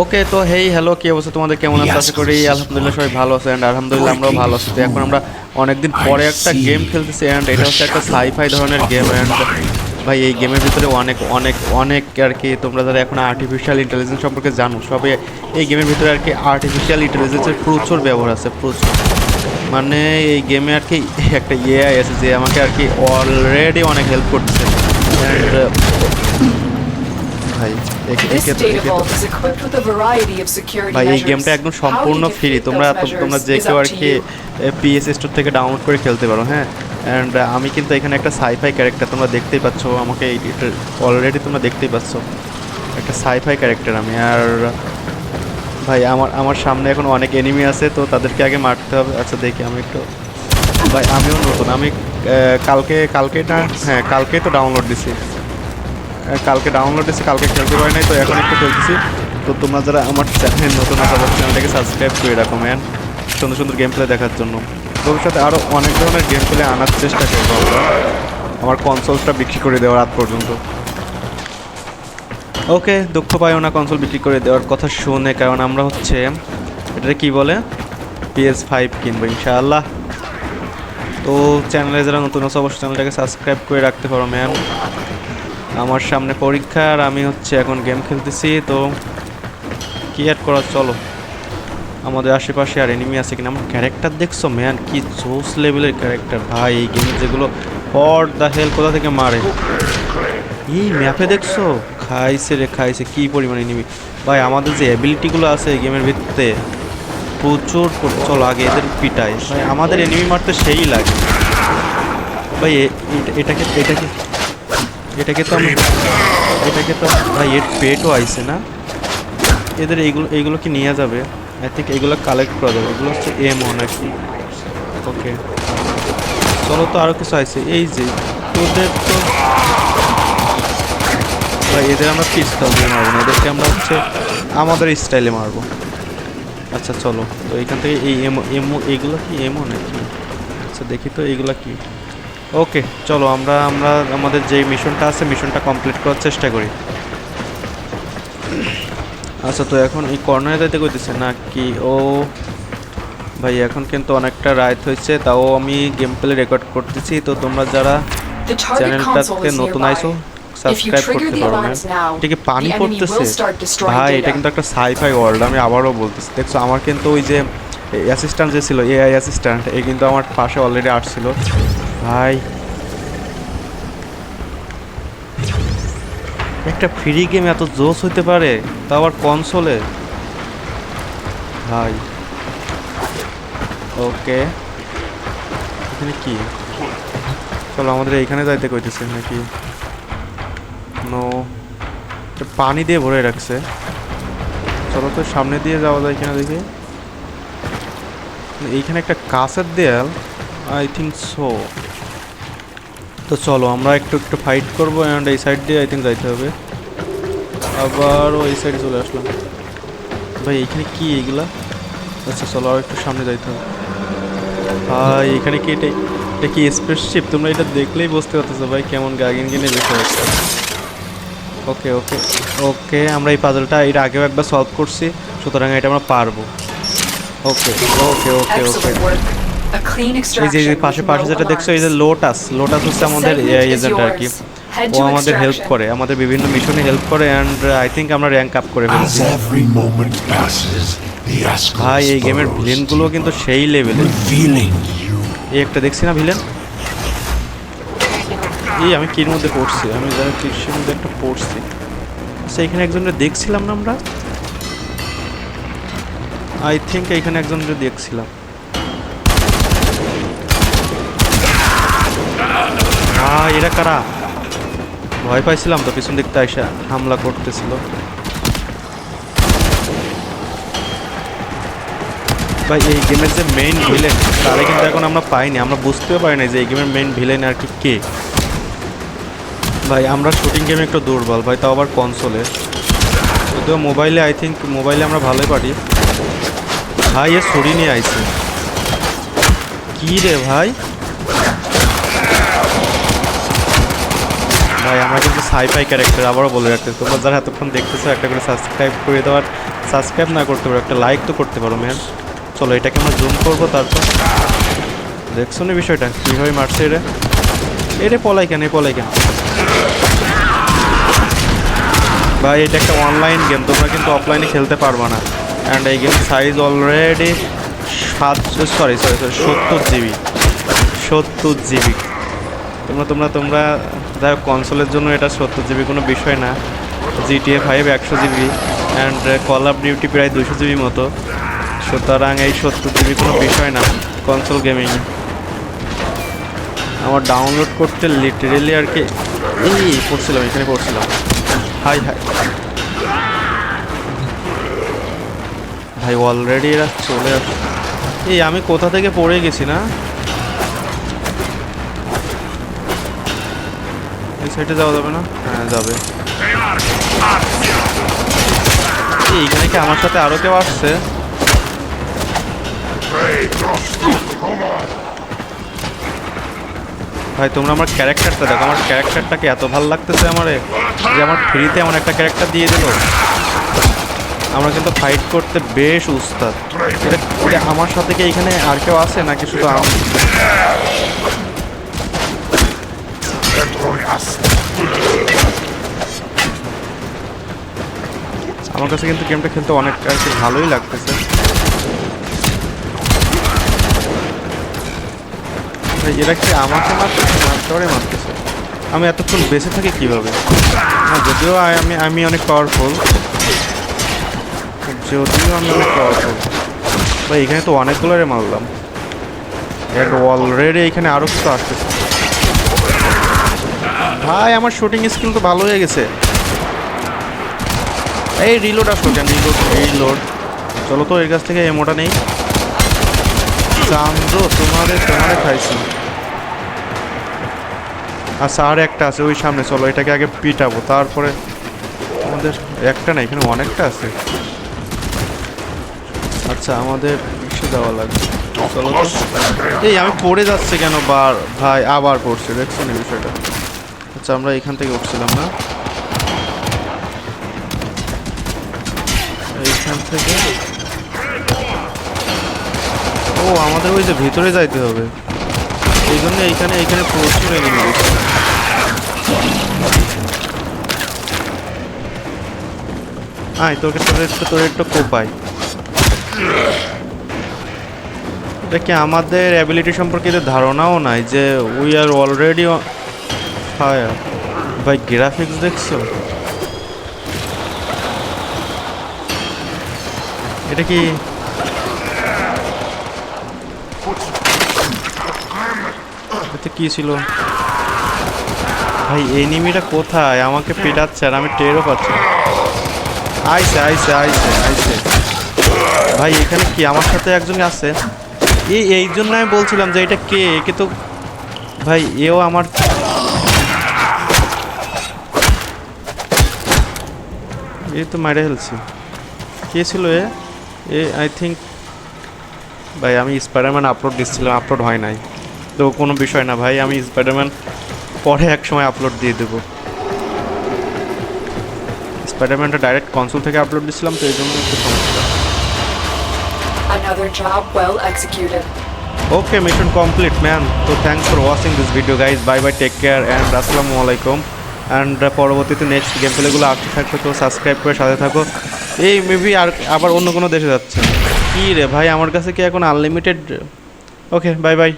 ওকে তো hey hello কি অবস্থা তোমাদের? কেমন আছে? আশা করি আলহামদুলিল্লাহ সবাই ভালো আছে। অ্যান্ড আলহামদুলিল্লাহ আমরাও ভালো আছি। তো এখন আমরা অনেকদিন পরে একটা গেম খেলতেছি অ্যান্ড এটা হচ্ছে একটা সাইফাই ধরনের গেম অ্যান্ড ভাই এই গেমের ভিতরে অনেক অনেক অনেক আর কি তোমরা যারা এখন আর্টিফিশিয়াল ইন্টেলিজেন্স সম্পর্কে জানো সবে এই গেমের ভিতরে আর কি আর্টিফিশিয়াল ইন্টেলিজেন্সের প্রচুর ব্যবহার আছে প্রচুর। মানে এই গেমে আর কি একটা এআই আছে যে আমাকে আর কি অলরেডি অনেক হেল্প করতেছে। অ্যান্ড ভাই ভাই এই গেমটা একদম সম্পূর্ণ ফ্রি তোমরা তোমরা যে কেউ আর কি. পিএস স্টোর থেকে ডাউনলোড করে খেলতে পারো হ্যাঁ? অ্যান্ড আমি কিন্তু এখানে একটা সাইফাই ক্যারেক্টার তোমরা দেখতেই পাচ্ছ। আমাকে অলরেডি তোমরা দেখতেই পাচ্ছ। একটা সাইফাই ক্যারেক্টার আমি। আর ভাই আমার আমার সামনে এখন অনেক এনিমি আছে তো তাদেরকে আগে মারতে হবে। আচ্ছা দেখি আমি একটু। ভাই আমিও নতুন। আমি কালকে কালকে না হ্যাঁ কালকেই তো ডাউনলোড দিছি। কালকে ডাউনলোড দিছি কালকে খেলতে পারি নাই, তো এখন একটু খেলতেছি। তো তোমরা যারা আমার চ্যানেল নতুন আমার চ্যানেলটাকে সাবস্ক্রাইব করে রাখো ম্যান সুন্দর সুন্দর গেম প্লে দেখার জন্য। ভবিষ্যতে আরও অনেক ধরনের গেম প্লে আনার চেষ্টা করব আমরা। কনসোলটা বিক্রি করে দেওয়ার রাত পর্যন্ত। ওকে দুঃখ পাইও না কনসোল বিক্রি করে দেওয়ার কথা শুনে, কারণ আমরা হচ্ছে এটা কি বলে? পিএস ফাইভ কিনবো, ইনশাআল্লাহ। তো চ্যানেলে যারা নতুন আছে, অবশ্যই চ্যানেলটাকে সাবস্ক্রাইব করে রাখতে পারো ম্যাম আমার সামনে পরীক্ষা আর আমি হচ্ছে এখন গেম খেলতেছি, তো কি অ্যাড করা, চলো। আমাদের আশেপাশে আর এনিমি আছে কিনা, আমার ক্যারেক্টার দেখছ ম্যান কি জোস লেভেলের ক্যারেক্টার ভাই, এই গেমে যেগুলো হট দ্য হেল কোথা থেকে মারে? এই ম্যাপে দেখছ? খাইছে রে, খাইছে, কী পরিমাণে এনিমি ভাই, আমাদের যে অ্যাবিলিটিগুলো আছে এই গেমের ভিত্তিতে, প্রচুর পর- চলো আগে এদের পিটাই। ভাই, আমাদের এনিমি মারতে সেই লাগে। ভাই এটাকে এটাকে এটাকে তো আমি এটাকে তো ভাই, এর পেটও আইছে না। এদের এইগুলো এইগুলো কি নিয়ে যাবে? আই থিঙ্ক এগুলো কালেক্ট করা যাবে এগুলো হচ্ছে এমও নাকি? ওকে চলো তো আরও কিছু আইছে। এই যে, তোদের তো ভাই, এদের আমরা পিস্তল দিয়ে মারবো না? এদেরকে আমরা হচ্ছে আমাদের স্টাইলে মারবো। আচ্ছা চলো। তো এখান থেকে এই এমো এমো এইগুলো কি এমো নাকি? আচ্ছা দেখি তো এইগুলো কি। ওকে চলো আমরা আমরা আমাদের যে মিশনটা আছে মিশনটা কমপ্লিট করার চেষ্টা করি। আচ্ছা তো এখন এই কর্নারে যাইতে কইতেছে না কি ও ভাই এখন কিন্তু অনেকটা রাইট হয়েছে তাও আমি গেম প্লে রেকর্ড করতেছি তো তোমরা যারা চ্যানেলটাতে নতুন. আইসো সাবস্ক্রাইব করতে পারো now, এটা কি পানি পড়তেছে? ভাই এটা কিন্তু একটা সাইফাই ওয়ার্ল্ড আমি আবারও বলতেছি। দেখছ আমার কিন্তু ওই যে অ্যাসিস্ট্যান্ট যে ছিল এআই অ্যাসিস্ট্যান্ট এই কিন্তু আমার পাশে অলরেডি আসছিল। ভাই। একটা ফ্রি গেম এত জোস হইতে পারে তা আবার কনসোলে ভাই। ওকে এখানে কি? চলো আমাদের এইখানে যাইতে কইতেছে নাকি? নো পানি দিয়ে ভরে রাখছে। চলো তো সামনে দিয়ে যাওয়া যায় কিনা দেখি। এইখানে একটা কাঁচের দেয়াল। আই থিঙ্ক সো তো চলো, আমরা একটু একটু ফাইট করব অ্যান্ড এই সাইড দিয়ে আই থিঙ্ক যাইতে হবে। আবার ওই সাইডে চলে আসলাম। ভাই, এইখানে কি এইগুলা? আচ্ছা চলো, আর একটু সামনে যাইতে হবে। ভাই, এখানে কি এটা এটা কি স্পেসশিপ তোমরা এটা দেখলেই বুঝতে পারতেছো ভাই কেমন গাগিন বিষয় আছে। ওকে ওকে ওকে আমরা এই পাজলটা এটা আগেও একবার সলভ করছি, সুতরাং এটা আমরা পারব। ওকে ওকে ওকে ওকে এই যে পাশে পাশে যেটা দেখছ এই যে লোটাস লোটাস হচ্ছে আমাদের এজেন্ট আর কি। ও আমাদের হেল্প করে আমাদের বিভিন্ন মিশনে হেল্প করে অ্যান্ড আই থিঙ্ক আমরা র্যাঙ্ক আপ করে ফেলছি। ভাই এই গেমের ভিলেনগুলো কিন্তু সেই লেভেলের এই একটা দেখছি না ভিলেন এই আমি কির মধ্যে পড়ছি আমি জানি কিসের মধ্যে একটা পড়ছি। আচ্ছা এখানে একজনকে দেখছিলাম না আমরা? আই থিঙ্ক এখানে একজনকে দেখছিলাম। আহ এরা কারা? ভয় পাইছিলাম তো, পিছন দিকতে আইসা হামলা করতেছিল। ভাই, এই গেমের যে মেইন ভিলেন তারা কিন্তু এখন আমরা পাইনি। আমরা বুঝতেও পারি না যে এই গেমের মেইন ভিলেন আর কি কে। ভাই, আমরা শুটিং গেমে একটু দুর্বল। ভাই, তাও আবার কনসোলে যদিও মোবাইলে আই থিঙ্ক মোবাইলে আমরা ভালোই পারি। ভাই, এ ছড়ি নিয়ে আইছে। কি রে ভাই? ভাই, আমরা কিন্তু সাইফাই ক্যারেক্টার আবারও বলে রাখতে তোমরা যারা এতক্ষণ দেখতেছো একটা করে সাবস্ক্রাইব করে দেওয়ার সাবস্ক্রাইব না করতে পারো, একটা লাইক তো করতে পারো ম্যান চলো, এটাকে আমরা জুম করব তারপর। দেখছ না বিষয়টা? কীভাবে মারছে এটা এরে পলাই কেন? এ পলাই কেন? ভাই, এটা একটা অনলাইন গেম তোমরা কিন্তু অফলাইনে খেলতে পারবা না। অ্যান্ড এই গেম সাইজ অলরেডি সাত সরি সরি সরি সত্তর জিবি সত্তর জিবি তোমরা তোমরা তোমরা, যাই কনসোলের জন্য এটা সত্তর জিবি কোনো বিষয় না। জিটিএ ফাইভ একশো GB and call of duty প্রায় দুশো জিবি মতো। সুতরাং এই সত্তর জিবি কোনো বিষয় না কনসোল গেমিং আমার ডাউনলোড করতে লিটারেলি আর কি, এই পড়ছিলাম, এখানে পড়ছিলাম। হাই হাই ভাই অলরেডি এরা চলে আসছে এই, আমি কোথা থেকে পড়ে গেছি না? সাইডে যাওয়া যাবে না? হ্যাঁ যাবে। এইখানে কি আমার সাথে আরও কেউ আসছে? ভাই, তোমরা আমার ক্যারেক্টারটা দেখো। আমার ক্যারেক্টারটাকে এত ভালো লাগতেছে আমারে যে আমার ফ্রিতে এমন একটা ক্যারেক্টার দিয়ে দিল? আমরা কিন্তু ফাইট করতে বেশ উস্তাদ। এটা আমার সাথে কি এখানে আর কেউ আছে নাকি শুধু আমার কাছে কিন্তু গেমটা খেলতে অনেক আর কি ভালোই লাগতেছে। এরা কি আমাকে মারতেছে তোরে মারতেছে আমি এতক্ষণ বেঁচে থাকি কীভাবে? যদিও আমি আমি অনেক পাওয়ারফুল যদিও আমি অনেক পাওয়ারফুল ভাই, এখানে তো অনেকগুলোরে মারলাম। অলরেডি এখানে আরও কিছু আসতেছে। ভাই, আমার শুটিং স্কিল তো ভালো হয়ে গেছে। এই রিলোড আসলো কেন? রিলোড রিলোড চলো তো, এর কাছ থেকে এমোটা নেই। চান্দ্র তোমাদের তোমাদের খাইছি। আচ্ছা আর একটা আছে, ওই সামনে, চলো, এটাকে আগে পিটাবো। তারপরে আমাদের একটা না, এখানে অনেকটা আছে। আচ্ছা আমাদের ইসে দেওয়া লাগবে? চলো তো। এই, আমি পড়ে যাচ্ছে কেন? বার, ভাই, আবার পড়ছে দেখছেন এই বিষয়টা? আচ্ছা আমরা এখান থেকে উঠছিলাম না। এইখান থেকে ও, আমাদের ওই যে ভিতরে যাইতে হবে। এই জন্য এইখানে এইখানে প্রচুর রয়েছে। আয় তোর একটু তোর একটু কোপাই এটা কি আমাদের অ্যাবিলিটি সম্পর্কে ধারণাও নাই যে উই আর অলরেডি ফায়ার ভাই গ্রাফিক্স দেখছ? এটা কি? এটা কি ছিল? ভাই এনিমিটা কোথায়? আমাকে পেটাচ্ছে আর আমি টেরও পাচ্ছি। আইসে আইসে আইসে আইসে। ভাই, এখানে কি আমার সাথে একজন আছে? এই এই জন্য আমি বলছিলাম যে এটা কে? একে তো ভাই, এও আমার এই তো মারে ফেলছি। কে ছিল এ? এ আই থিঙ্ক ভাই আমি স্পাইডারম্যান আপলোড দিচ্ছিলাম আপলোড হয় নাই। তো কোনো বিষয় না ভাই আমি স্পাইডারম্যান পরে এক সময় আপলোড দিয়ে দেবো। স্পাইডারম্যানটা ডাইরেক্ট কনসোল থেকে আপলোড দিচ্ছিলাম তো এই জন্য একটু সমস্যা. ওকে মিশন কমপ্লিট ম্যান তো thanks for watching this video guys bye bye take care and আসসালামু আলাইকুম। অ্যান্ড পরবর্তীতে নেক্সট গেম প্লেগুলো আসতে থাকবে, তো সাবস্ক্রাইব করে সাথে থাকো। এই মেবি আর আবার অন্য কোনো দেশে যাচ্ছে কী রে ভাই, আমার কাছে কি এখন আনলিমিটেড ওকে বাই বাই